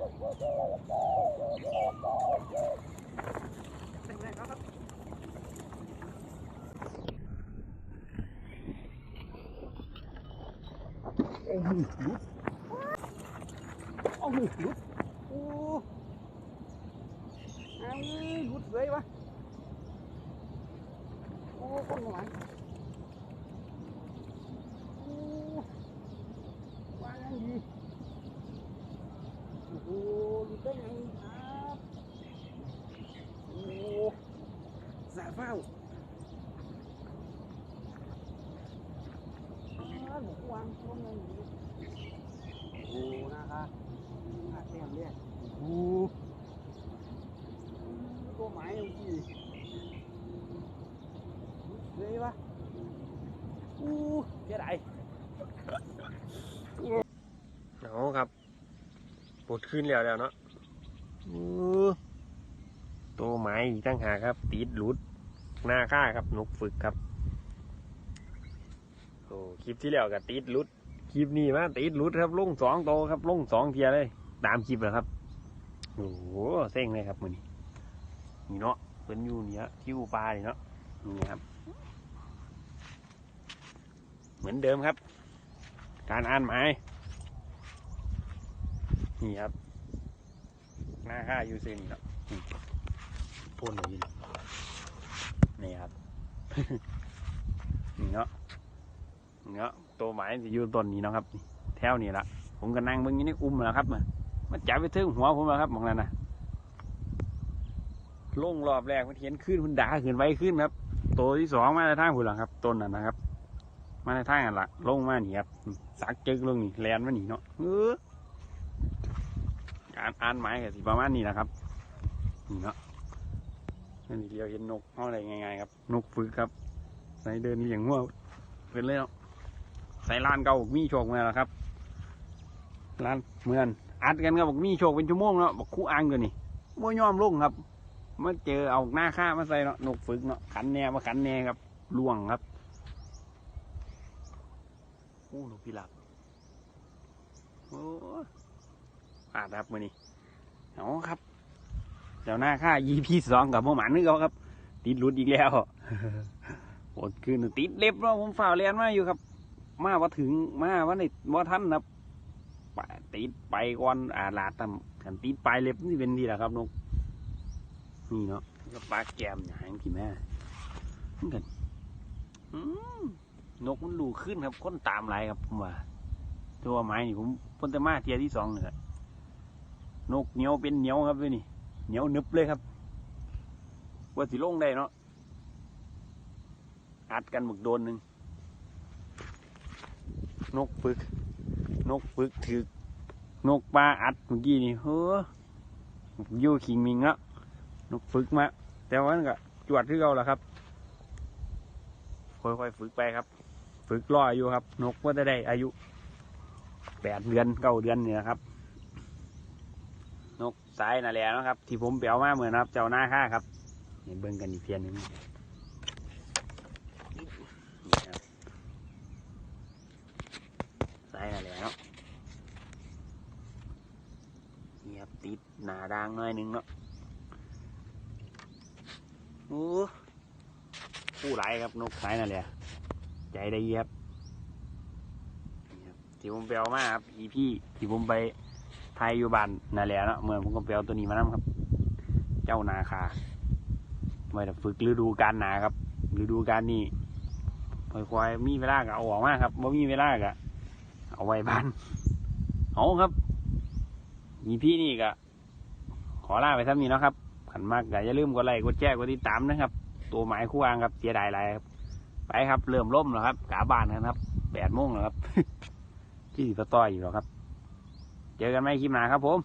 เป็นไงครับโอ้โหลุดโอ้ ได้ไงครับโอ้สาเฝ้าอ้าวหนูวางลงยังดีโอ้นะครับห้าแต้มเนี่ยโอ้ตัวไม้เมื่อกี้เลยวะอู้เสียดายเอาครับปวดขึ้นแล้วแล้วเนาะ ตัวไม้ตั้งหาครับ ติดหลุด หน้าค่าครับนกฝึกครับโอ้คลิปที่แล้วกับติดหลุด คลิปนี้มาติดหลุดครับลงสองโตวครับลงสองเทียเลย ตามคลิปเลยครับโอ้โหเซ็งเลยครับมือนี้นี่เนาะเป็นอยู่เนี่ยที่อูปลานี่เนาะนี่ครับ เหมือนเดิมครับ การอ่านหมายนี่ครับ หน้าค่ายูเซนี่เนาะนี่พ่นเลยนี่ครับนี่เนาะนี่เนาะตัวหมายจะอยู่ต้นนี้เนาะครับนี่แถวนี้ละผมก็นั่งเบิ่งอยู่นี่อุ้มแล้วครับมามันจับไปถึงหัวผมแล้วครับมองนั่นนะลงรอบแรกมันเห็นขึ้นมันด่าขึ้นไว้ขึ้นครับ ตัวที่สองมาในทางหุ่นหลังครับต้นนั้นนะครับ มาในทางอันละลงมาหนีครับสักจึกลงนี่แลนมาหนีเนาะเออ การอ่านหมายกับสิประมาณนี้นะครับนี่เนาะนี่เดียวเห็นนกห้องอะไรง่ายๆครับ นกฝึกครับใส่เดินเลี้ยงหัวเป็นเลยเนาะใส่ลานเก่ามีโชคมาแล้วครับลานเหมือนอัดกันครับบอกมีโชคเป็นชั่วโมงเนาะบอกคู่อ่างกันนี่โมยอมลงครับมาเจอเอาหน้าค่ามาใส่เนาะนกฝึกเนาะขันแหน่มาขันแหน่ครับล่วงครับโอ้นกพิราบโอ้ พลาดครับมือนี้เอาครับเดี๋ยวหน้าค่า EP สองกับพ่อหมันนึกเอาครับ ติดหลุดอีกแล้วโอดคืนติดเล็บเนาะผมฝ่าวเรียนมาอยู่ครับ มาว่าถึงมาว่าในว่าท่านนะไปติดไปก่อนอาลาดทำกันติดปลายเล็บนี่เป็นดีแหละครับนกนี่เนาะก็ปลาแกมอย่างที่แม่เหมือนกันอืมนกมันดูขึ้นครับค้นตามไรครับผมว่าตัวไม้นี่ผมพ้นแต่มาเทียที่สองเลย นกเหนียวเป็นเหนียวครับด้วยนี่เหนียวนึบเลยครับว่าสิลงได้เนาะอัดกันหมึกโดนหนึ่งนกฝึก นกฝึกถือนกปลาอัดเมื่อกี้นี่เฮ้อยู่ขิงมิงแล้วนกฝึกมา แต่ว่ามันก็จวดที่เราแล้วครับ ค่อยๆฝึกไปครับ ฝึกรออายุครับ นกว่าจะได้อายุแปดเดือนเก้าเดือนเนี่ยนะครับ นกสายนั่นแหลนะครับ ที่ผมเปียวมาเหมือนครับ เจ้าหน้าค่าครับเห็นเบิ่งกันอีกเพียนหนึงนี่ครับสายนั่นแหลเนาะนี่ครับติดหนาด่างหน่อยหนึงเนาะโอ้ผู้ไรครับนกสายนั่นแหลใจได้เยียบนี่ครับที่ผมเปียวมาครับอีพี่ที่ผมไป ไทยอยู่บ้านนั่นแหละเนาะเมื่อผมก็ไปเอาตัวนี้มานํครับ เจ้านาคาไว้แต่ฝึกฤดูการหนาครับฤดูการนี้ค่อยๆมีเวลาก็เอาออกมาครับบ่มีเวลาก็เอาไว้บ้านเอาครับมีพี่นี่ก็ขอลาไปท่านี้เนาะครับขันมากก็อย่าลืมกดไลค์กดแชร์กดติดตามนะครับ ตัวหมายคู่อ่างครับเสียดายอะไรครับ ไปครับ เริ่มล่มแล้วครับกาบานกันครับแปดโมงแล้วครับที่สิบต่อยอยู่แล้วครับ เจอกันไหมคลิปหน้าครับผม